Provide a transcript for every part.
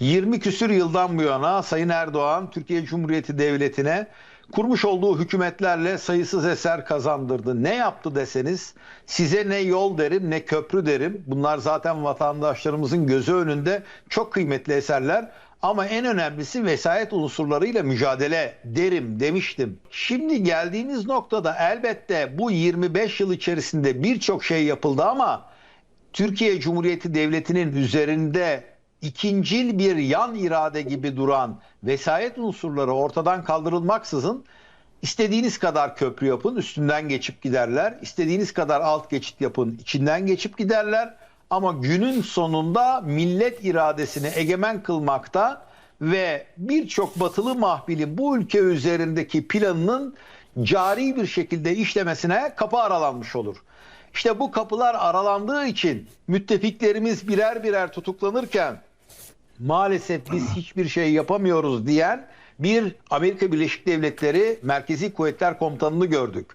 20 küsür yıldan bu yana Sayın Erdoğan Türkiye Cumhuriyeti Devleti'ne kurmuş olduğu hükümetlerle sayısız eser kazandırdı. Ne yaptı deseniz size ne yol derim ne köprü derim. Bunlar zaten vatandaşlarımızın gözü önünde çok kıymetli eserler. Ama en önemlisi vesayet unsurlarıyla mücadele derim demiştim. Şimdi geldiğimiz noktada elbette bu 25 yıl içerisinde birçok şey yapıldı ama Türkiye Cumhuriyeti Devleti'nin üzerinde ikincil bir yan irade gibi duran vesayet unsurları ortadan kaldırılmaksızın istediğiniz kadar köprü yapın üstünden geçip giderler. İstediğiniz kadar alt geçit yapın içinden geçip giderler. Ama günün sonunda millet iradesini egemen kılmakta ve birçok batılı mahbilin bu ülke üzerindeki planının cari bir şekilde işlemesine kapı aralanmış olur. İşte bu kapılar aralandığı için müttefiklerimiz birer birer tutuklanırken maalesef biz hiçbir şey yapamıyoruz diyen bir Amerika Birleşik Devletleri Merkezi Kuvvetler Komutanını gördük.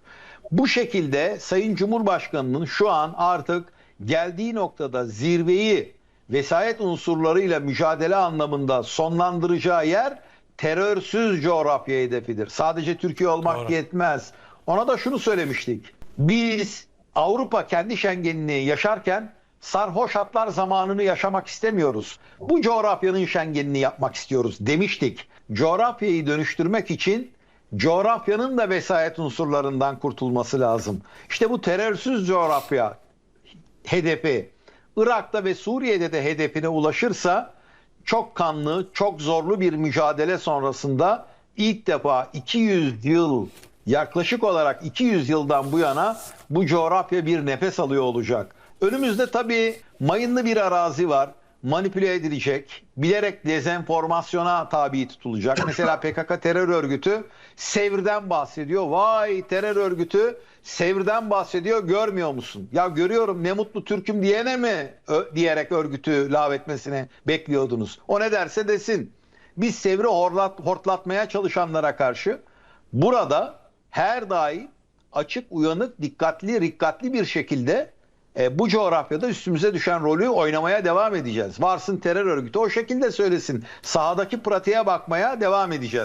Bu şekilde Sayın Cumhurbaşkanı'nın şu an artık geldiği noktada zirveyi vesayet unsurlarıyla mücadele anlamında sonlandıracağı yer terörsüz coğrafya hedefidir. Sadece Türkiye olmak Doğru. yetmez. Ona da şunu söylemiştik. Biz Avrupa kendi Schengen'ini yaşarken sarhoş atlar zamanını yaşamak istemiyoruz. Bu coğrafyanın Schengen'ini yapmak istiyoruz demiştik. Coğrafyayı dönüştürmek için coğrafyanın da vesayet unsurlarından kurtulması lazım. İşte bu terörsüz coğrafya hedefi Irak'ta ve Suriye'de de hedefine ulaşırsa çok kanlı, çok zorlu bir mücadele sonrasında ilk defa 200 yıl yaklaşık olarak 200 yıldan bu yana bu coğrafya bir nefes alıyor olacak. Önümüzde tabii mayınlı bir arazi var. Manipüle edilecek, bilerek dezenformasyona tabi tutulacak. Mesela PKK terör örgütü Sevr'den bahsediyor. Vay terör örgütü Sevr'den bahsediyor görmüyor musun? Ya görüyorum ne mutlu Türk'üm diyene mi ö- diyerek örgütü lağvetmesini bekliyordunuz? O ne derse desin. Biz Sevr'i horlat, hortlatmaya çalışanlara karşı burada her daim açık, uyanık, dikkatli, rikkatli bir şekilde e, bu coğrafyada üstümüze düşen rolü oynamaya devam edeceğiz. Varsın terör örgütü o şekilde söylesin. Sahadaki pratiğe bakmaya devam edeceğiz.